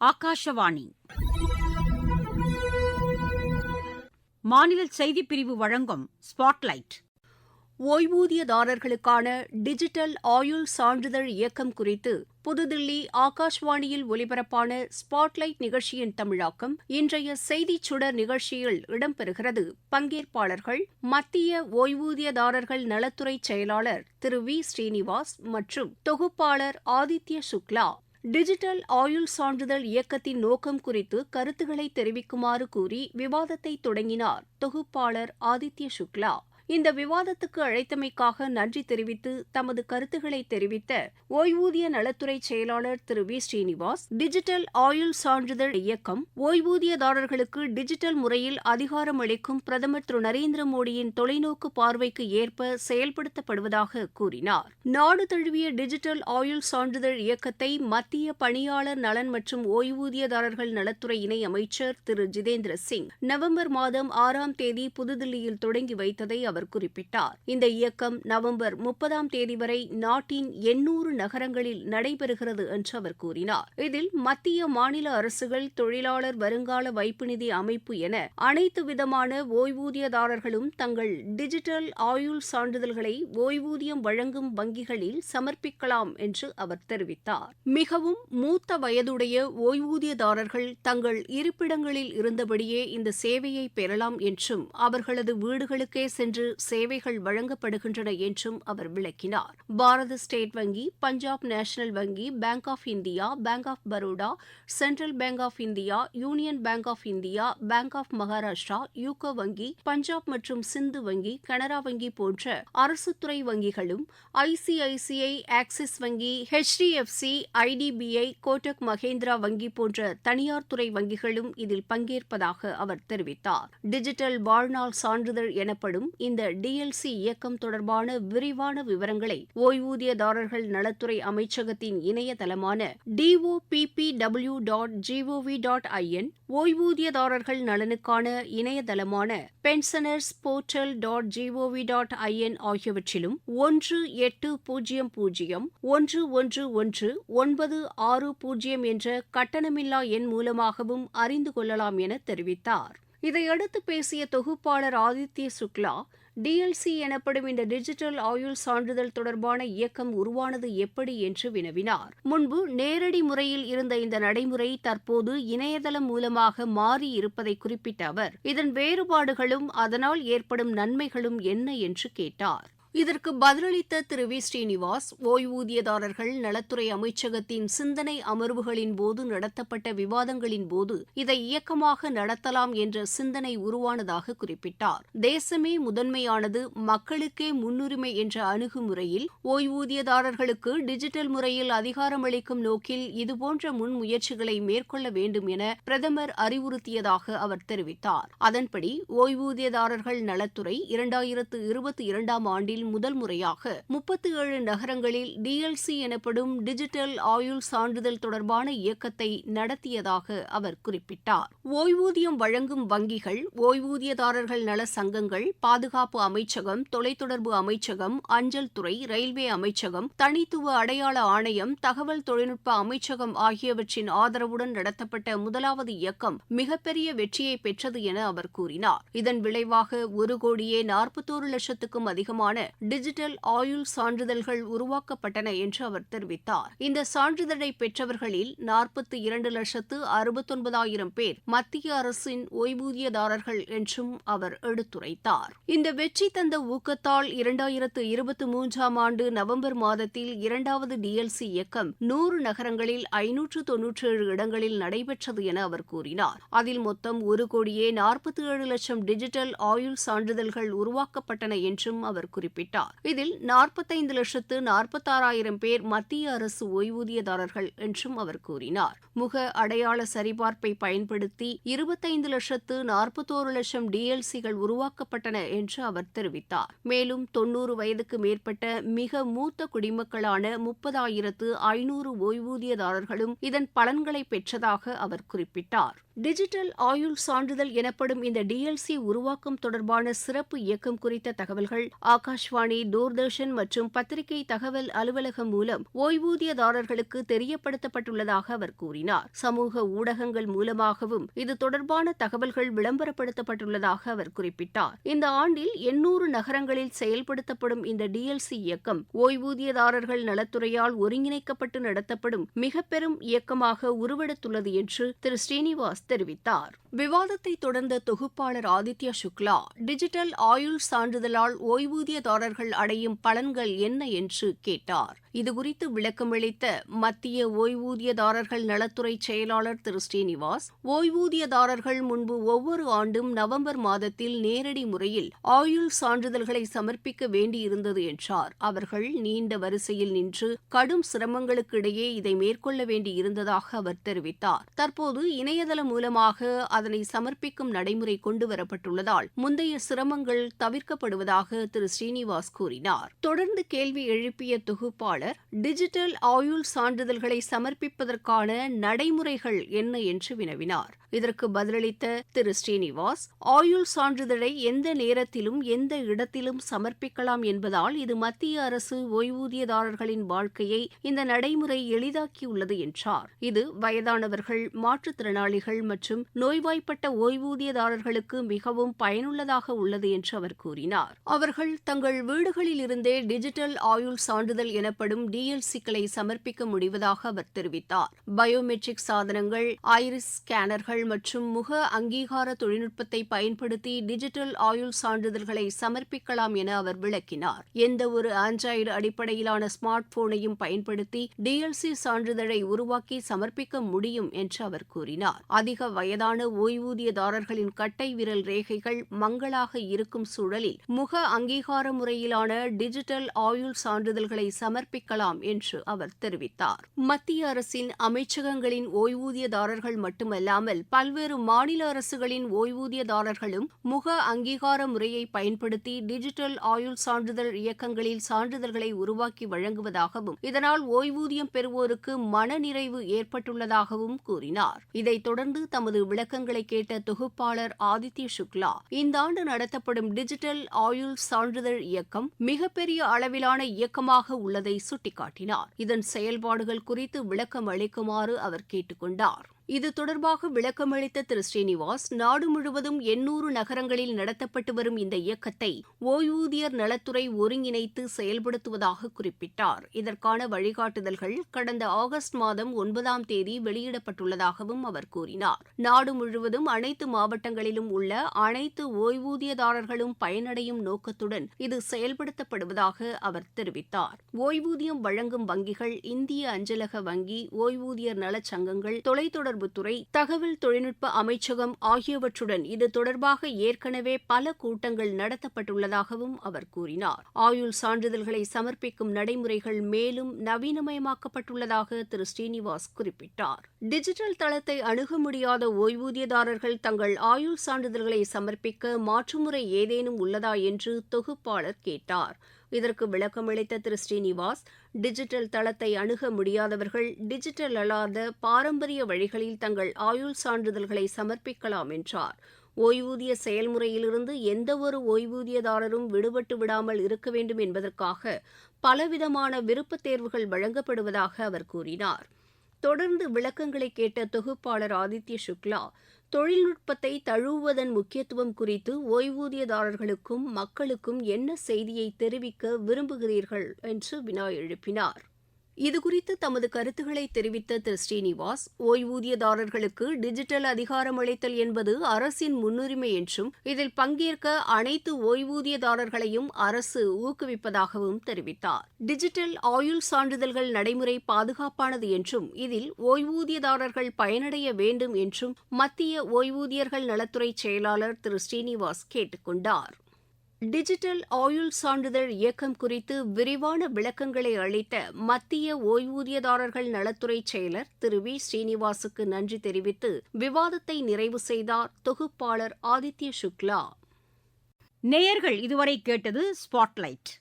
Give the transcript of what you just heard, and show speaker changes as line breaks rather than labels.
ஆகாஷவாணி. மாநில செய்திப்பிரிவு வழங்கும் ஸ்பாட்லைட்.
ஓய்வூதியதாரர்களுக்கான டிஜிட்டல் ஆயுள் சான்றிதழ் இயக்கம் குறித்து புதுதில்லி ஆகாஷ்வாணியில் ஒலிபரப்பான ஸ்பாட்லைட் நிகழ்ச்சியின் தமிழாக்கம் இன்றைய செய்திச் சுடர் நிகழ்ச்சியில் இடம்பெறுகிறது. பங்கேற்பாளர்கள் மத்திய ஓய்வூதியதாரர்கள் நலத்துறை செயலாளர் திரு வி. ஸ்ரீனிவாஸ் மற்றும் தொகுப்பாளர் ஆதித்ய சுக்லா டிஜிட்டல் ஆயுள் சான்றிதழ் இயக்கத்தின் நோக்கம் குறித்து கருத்துக்களை தெரிவிக்குமாறு கூறி விவாதத்தை தொடங்கினார் தொகுப்பாளர் ஆதித்ய சுக்லா. இந்த விவாதத்துக்கு அழைத்தமைக்காக நன்றி தெரிவித்து தமது கருத்துக்களை தெரிவித்த ஓய்வூதிய நலத்துறை செயலாளர் திரு வி. ஸ்ரீனிவாஸ் டிஜிட்டல் ஆயுள் சான்றிதழ் இயக்கம் ஓய்வூதியதாரர்களுக்கு டிஜிட்டல் முறையில் அதிகாரம் அளிக்கும் பிரதமர் திரு நரேந்திர மோடியின் தொலைநோக்கு பார்வைக்கு ஏற்ப செயல்படுத்தப்படுவதாக கூறினார். நாடு தழுவிய டிஜிட்டல் ஆயுள் சான்றிதழ் இயக்கத்தை மத்திய பணியாளர் நலன் மற்றும் ஓய்வூதியதாரர்கள் நலத்துறை இணை அமைச்சர் திரு ஜிதேந்திர சிங் நவம்பர் மாதம் ஆறாம் தேதி புதுதில்லியில் தொடங்கி வைத்ததை அவர் குறிப்பிட்டார். இந்த இயக்கம் நவம்பர் முப்பதாம் தேதி வரை நாட்டின் எண்ணூறு நகரங்களில் நடைபெறுகிறது என்று அவர் கூறினார். இதில் மத்திய மாநில அரசுகள் தொழிலாளர் வருங்கால வைப்பு நிதி அமைப்பு என அனைத்து விதமான ஓய்வூதியதாரர்களும் தங்கள் டிஜிட்டல் ஆயுள் சான்றிதழ்களை ஓய்வூதியம் வழங்கும் வங்கிகளில் சமர்ப்பிக்கலாம் என்று அவர் தெரிவித்தார். மிகவும் மூத்த வயதுடைய ஓய்வூதியதாரர்கள் தங்கள் இருப்பிடங்களில் இருந்தபடியே இந்த சேவையை பெறலாம் என்றும் அவர்களது வீடுகளுக்கே சென்று சேவைகள் வழங்கப்படுகின்றன என்றும் அவர் விளக்கினார். பாரத ஸ்டேட் வங்கி பஞ்சாப் நேஷனல் வங்கி bank of India bank of Baroda central bank of India union bank of India bank of Maharashtra UCO வங்கி பஞ்சாப் மற்றும் சிந்து வங்கி கனரா வங்கி போன்ற அரசுத்துறை வங்கிகளும் ஐசிஐசிஐ ஆக்சிஸ் வங்கி ஹெச்டிஎஃப்சி ஐடிபிஐ கோட்டக் மகேந்திரா வங்கி போன்ற தனியார் துறை வங்கிகளும் இதில் பங்கேற்பதாக அவர் தெரிவித்தார். டிஜிட்டல் வாழ்நாள் சான்றிதழ் எனப்படும் இந்த டிஎல்சி இயக்கம் தொடர்பான விரிவான விவரங்களை ஓய்வூதியதாரர்கள் நலத்துறை அமைச்சகத்தின் இணையதளமான DOPPW dot GOV dot IN ஓய்வூதியதாரர்கள் நலனுக்கான இணையதளமான pensioners portal dot GOV dot IN ஆகியவற்றிலும் ஒன்று எட்டு பூஜ்ஜியம் பூஜ்ஜியம் ஒன்று ஒன்று ஒன்று ஒன்பது ஆறு பூஜ்ஜியம் என்ற கட்டணமில்லா எண் மூலமாகவும் அறிந்து கொள்ளலாம் என தெரிவித்தார். இதையடுத்து பேசிய தொகுப்பாளர் ஆதித்ய சுக்லா டிஎல்சி எனப்படும் இந்த டிஜிட்டல் ஆயுள் சான்றிதழ் தொடர்பான இயக்கம் உருவானது எப்படி என்று வினவினார். முன்பு நேரடி முறையில் இருந்த இந்த நடைமுறை தற்போது இணையதளம் மூலமாக மாறி இருப்பதை குறிப்பிட்ட அவர் இதன் வேறுபாடுகளும் அதனால் ஏற்படும் நன்மைகளும் என்ன என்று கேட்டார். இதற்கு பதிலளித்த திரு வி. ஸ்ரீனிவாஸ் ஓய்வூதியதாரர்கள் நலத்துறை அமைச்சகத்தின் சிந்தனை அமர்வுகளின் போது நடத்தப்பட்ட விவாதங்களின் போது இதை இயக்கமாக நடத்தலாம் என்ற சிந்தனை உருவானதாக குறிப்பிட்டார். தேசமே முதன்மையானது மக்களுக்கே முன்னுரிமை என்ற அணுகுமுறையில் ஓய்வூதியதாரர்களுக்கு டிஜிட்டல் முறையில் அதிகாரமளிக்கும் நோக்கில் இதுபோன்ற முன்முயற்சிகளை மேற்கொள்ள வேண்டும் என பிரதமர் அறிவுறுத்தியதாக அவர் தெரிவித்தார். அதன்படி ஓய்வூதியதாரர்கள் நலத்துறை இரண்டாயிரத்து இருபத்தி இரண்டாம் ஆண்டில் முதல் முறையாக முப்பத்தி ஏழு நகரங்களில் டிஎல்சி எனப்படும் டிஜிட்டல் ஆயுள் சான்றிதழ் தொடர்பான இயக்கத்தை நடத்தியதாக அவர் குறிப்பிட்டார். ஓய்வூதியம் வழங்கும் வங்கிகள் ஓய்வூதியதாரர்கள் நல சங்கங்கள் பாதுகாப்பு அமைச்சகம் தொலைத்தொடர்பு அமைச்சகம் அஞ்சல் துறை ரயில்வே அமைச்சகம் தனித்துவ அடையாள ஆணையம் தகவல் தொழில்நுட்ப அமைச்சகம் ஆகியவற்றின் ஆதரவுடன் நடத்தப்பட்ட முதலாவது இயக்கம் மிகப்பெரிய வெற்றியை பெற்றது என அவர் கூறினார். இதன் விளைவாக ஒரு கோடியே நாற்பத்தோரு லட்சத்துக்கும் அதிகமான டிஜிட்டல் ஆயுள் சான்றிதழ்கள் உருவாக்கப்பட்டன என்று அவர் தெரிவித்தார். இந்த சான்றிதழை பெற்றவர்களில் நாற்பத்தி இரண்டு லட்சத்து அறுபத்தொன்பதாயிரம் பேர் மத்திய அரசின் ஓய்வூதியதாரர்கள் என்றும் அவர் எடுத்துரைத்தார். இந்த வெற்றி தந்த ஊக்கத்தால் இரண்டாயிரத்து இருபத்தி மூன்றாம் ஆண்டு நவம்பர் மாதத்தில் இரண்டாவது டிஎல்சி இயக்கம் நூறு நகரங்களில் ஐநூற்று தொன்னூற்றேழு இடங்களில் நடைபெற்றது என அவர் கூறினார். அதில் மொத்தம் ஒரு கோடியே நாற்பத்தி ஏழு லட்சம் டிஜிட்டல் ஆயுள் சான்றிதழ்கள் உருவாக்கப்பட்டன என்றும் அவர் குறிப்பிட்டார். இதில் நாற்பத்தைந்து லட்சத்து நாற்பத்தாறாயிரம் பேர் மத்திய அரசு ஓய்வூதியதாரர்கள் என்றும் அவர் கூறினார். முக அடையாள சரிபார்ப்பை பயன்படுத்தி இருபத்தைந்து லட்சத்து நாற்பத்தோரு லட்சம் டிஎல்சிகள் உருவாக்கப்பட்டன என்று அவர் தெரிவித்தார். மேலும் தொன்னூறு வயதுக்கு மேற்பட்ட மிக மூத்த குடிமக்களான முப்பதாயிரத்து ஐநூறு ஓய்வூதியதாரர்களும் இதன் பலன்களை பெற்றதாக அவர் குறிப்பிட்டார். டிஜிட்டல் ஆயுள் சான்றிதழ் எனப்படும் இந்த டிஎல்சி உருவாக்கம் தொடர்பான சிறப்பு இயக்கம் குறித்த தகவல்கள் ஆகாஷ்வாணி தூர்தர்ஷன் மற்றும் பத்திரிகை தகவல் அலுவலகம் மூலம் ஓய்வூதியதாரர்களுக்கு தெரியப்படுத்தப்பட்டுள்ளதாக அவர் கூறினார். சமூக ஊடகங்கள் மூலமாகவும் இது தொடர்பான தகவல்கள் விளம்பரப்படுத்தப்பட்டுள்ளதாக அவர் குறிப்பிட்டார். இந்த ஆண்டில் எண்ணூறு நகரங்களில் செயல்படுத்தப்படும் இந்த டிஎல்சி இயக்கம் ஓய்வூதியதாரர்கள் நலத்துறையால் ஒருங்கிணைக்கப்பட்டு நடத்தப்படும் மிக பெரும் இயக்கமாக உருவெடுத்துள்ளது என்று திரு ஸ்ரீனிவாஸ் தெரிவித்தார். விவாதத்தை தொடர்ந்த தொகுப்பாளர் ஆதித்யா சுக்லா டிஜிட்டல் ஆயுள் சான்றிதழால் ஓய்வூதியதாரர்கள் அடையும் பலன்கள் என்ன என்று கேட்டார். இதுகுறித்து விளக்கமளித்த மத்திய ஓய்வூதியதாரர்கள் நலத்துறை செயலாளர் திரு. ஸ்ரீனிவாஸ் ஓய்வூதியதாரர்கள் முன்பு ஒவ்வொரு ஆண்டும் நவம்பர் மாதத்தில் நேரடி முறையில் ஆயுள் சான்றிதழ்களை சமர்ப்பிக்க வேண்டியிருந்தது என்றார். அவர்கள் நீண்ட வரிசையில் நின்று கடும் சிரமங்களுக்கு இடையே இதை மேற்கொள்ள வேண்டியிருந்ததாக அவர் தெரிவித்தார். தற்போது இணையதளம் மூலமாக அதனை சமர்ப்பிக்கும் நடைமுறை கொண்டுவரப்பட்டுள்ளதால் முந்தைய சிரமங்கள் தவிர்க்கப்படுவதாக திரு ஸ்ரீனிவாஸ் கூறினார். தொடர்ந்து கேள்வி எழுப்பிய தொகுப்பாளர் டிஜிட்டல் ஆயுள் சான்றிதழ்களை சமர்ப்பிப்பதற்கான நடைமுறைகள் என்ன? என்று வினவினார். இதற்கு பதிலளித்த திரு ஸ்ரீனிவாஸ் ஆயுள் சான்றிதழை எந்த நேரத்திலும் எந்த இடத்திலும் சமர்ப்பிக்கலாம் என்பதால் இது மத்திய அரசு ஓய்வூதியதாரர்களின் வாழ்க்கையை இந்த நடைமுறை எளிதாக்கியுள்ளது என்றார். இது வயதானவர்கள் மாற்றுத்திறனாளிகள் மற்றும் நோய்வாய்ப்பட்ட ஓய்வூதியதாரர்களுக்கு மிகவும் பயனுள்ளதாக உள்ளது என்று அவர் கூறினார். அவர்கள் தங்கள் வீடுகளில் இருந்தே டிஜிட்டல் ஆயுள் சான்றிதழ் எனப்படும் டிஎல்சிக்களை சமர்ப்பிக்க முடிவதாக அவர் தெரிவித்தார். பயோமெட்ரிக் சாதனங்கள் ஐரிஸ் ஸ்கேனர்கள் மற்றும் முக அங்கீகார தொழில்நுட்பத்தை பயன்படுத்தி டிஜிட்டல் ஆயுள் சான்றிதழ்களை சமர்ப்பிக்கலாம் என அவர் விளக்கினார். எந்த ஒரு ஆண்ட்ராய்டு அடிப்படையிலான ஸ்மார்ட் போனையும் பயன்படுத்தி டிஎல்சி சான்றிதழை உருவாக்கி சமர்ப்பிக்க முடியும் என்று அவர் கூறினார். அதிக வயதான ஓய்வூதியதாரர்களின் கட்டை விரல் ரேகைகள் மங்களாக இருக்கும் சூழலில் முக அங்கீகார முறையிலான டிஜிட்டல் ஆயுள் சான்றிதழ்களை சமர்ப்பிக்கலாம் என்று அவர் தெரிவித்தார். மத்திய அரசின் அமைச்சகங்களின் ஓய்வூதியதாரர்கள் மட்டுமல்லாமல் பல்வேறு மாநில அரசுகளின் ஓய்வூதியதாரர்களும் முக அங்கீகார முறையை பயன்படுத்தி டிஜிட்டல் ஆயுள் சான்றிதழ் இயக்கங்களில் சான்றிதழ்களை உருவாக்கி வழங்குவதாகவும் இதனால் ஓய்வூதியம் பெறுவோருக்கு மனநிறைவு ஏற்பட்டுள்ளதாகவும் கூறினார். இதைத் தொடர்ந்து தமது விளக்கங்களை கேட்ட தொகுப்பாளர் ஆதித்ய சுக்லா இந்த ஆண்டு நடத்தப்படும் டிஜிட்டல் ஆயுள் சான்றிதழ் இயக்கம் மிகப்பெரிய அளவிலான இயக்கமாக உள்ளதை சுட்டிக்காட்டினார். இதன் செயல்பாடுகள் குறித்து விளக்கம் அளிக்குமாறு அவர் கேட்டுக் கொண்டார் இது தொடர்பாக விளக்கமளித்த திரு. ஸ்ரீனிவாஸ் நாடு முழுவதும் எண்ணூறு நகரங்களில் நடத்தப்பட்டு வரும் இந்த இயக்கத்தை ஓய்வூதியர் நலத்துறை ஒருங்கிணைத்து செயல்படுத்துவதாக குறிப்பிட்டார். இதற்கான வழிகாட்டுதல்கள் கடந்த ஆகஸ்ட் மாதம் ஒன்பதாம் தேதி வெளியிடப்பட்டுள்ளதாகவும் அவர் கூறினார். நாடு முழுவதும் அனைத்து மாவட்டங்களிலும் உள்ள அனைத்து ஓய்வூதியதாரர்களும் பயனடையும் நோக்கத்துடன் இது செயல்படுத்தப்படுவதாக அவர் தெரிவித்தார். ஓய்வூதியம் வழங்கும் வங்கிகள் இந்திய அஞ்சலக வங்கி ஓய்வூதியர் நலச் சங்கங்கள் தொலைத்தொடர்பு தொலைத்தொடர்புத்துறை தகவல் தொழில்நுட்ப அமைச்சகம் ஆகியவற்றுடன் இது தொடர்பாக ஏற்கனவே பல கூட்டங்கள் நடத்தப்பட்டுள்ளதாகவும் அவர் கூறினார். ஆயுள் சான்றிதழ்களை சமர்ப்பிக்கும் நடைமுறைகள் மேலும் நவீனமயமாக்கப்பட்டுள்ளதாக திரு ஸ்ரீனிவாஸ் குறிப்பிட்டார். டிஜிட்டல் தளத்தை அணுக முடியாத ஓய்வூதியதாரர்கள் தங்கள் ஆயுள் சான்றிதழ்களை சமர்ப்பிக்க மாற்றுமுறை ஏதேனும் உள்ளதா என்று தொகுப்பாளர் கேட்டார். இதற்கு விளக்கமளித்த திரு. ஸ்ரீனிவாஸ் டிஜிட்டல் தளத்தை அணுக முடியாதவர்கள் டிஜிட்டல் அல்லாத பாரம்பரிய வழிகளில் தங்கள் ஆயுள் சான்றிதழ்களை சமர்ப்பிக்கலாம் என்றார். ஓய்வூதிய செயல்முறையிலிருந்து எந்தவொரு ஓய்வூதியதாரரும் விடுபட்டு விடாமல் இருக்க வேண்டும் என்பதற்காக பலவிதமான விருப்பத் தேர்வுகள் வழங்கப்படுவதாக அவர் கூறினார். தொடர்ந்து விளக்கங்களை கேட்ட தொகுப்பாளர் ஆதித்ய சுக்லா தொழில்நுட்பத்தை தழுவுவதன் முக்கியத்துவம் குறித்து ஓய்வூதியதாரர்களுக்கும் மக்களுக்கும் என்ன செய்தியை தெரிவிக்க விரும்புகிறீர்கள்? என்று வினா எழுப்பினார். இதுகுறித்து தமது கருத்துக்களை தெரிவித்த திரு. ஸ்ரீனிவாஸ் ஓய்வூதியதாரர்களுக்கு டிஜிட்டல் அதிகாரமளித்தல் என்பது அரசின் முன்னுரிமை என்றும் இதில் பங்கேற்க அனைத்து ஓய்வூதியதாரர்களையும் அரசு ஊக்குவிப்பதாகவும் தெரிவித்தார். டிஜிட்டல் ஆயுள் சான்றிதழ்கள் நடைமுறை பாதுகாப்பானது என்றும் இதில் ஓய்வூதியதாரர்கள் பயனடைய வேண்டும் என்றும் மத்திய ஓய்வூதியர்கள் நலத்துறை செயலாளர் திரு. ஸ்ரீனிவாஸ் கேட்டுக் கொண்டார். டிஜிட்டல் ஆயுள் சான்றிதழ் இயக்கம் குறித்து விரிவான விளக்கங்களை அளித்த மத்திய ஓய்வூதியதாரர்கள் நலத்துறை செயலர் திரு வி. ஸ்ரீனிவாசுக்கு நன்றி தெரிவித்து விவாதத்தை நிறைவு செய்தார் தொகுப்பாளர் ஆதித்ய சுக்லா.
நேயர்கள் இதுவரை கேட்டது ஸ்பாட்லைட்.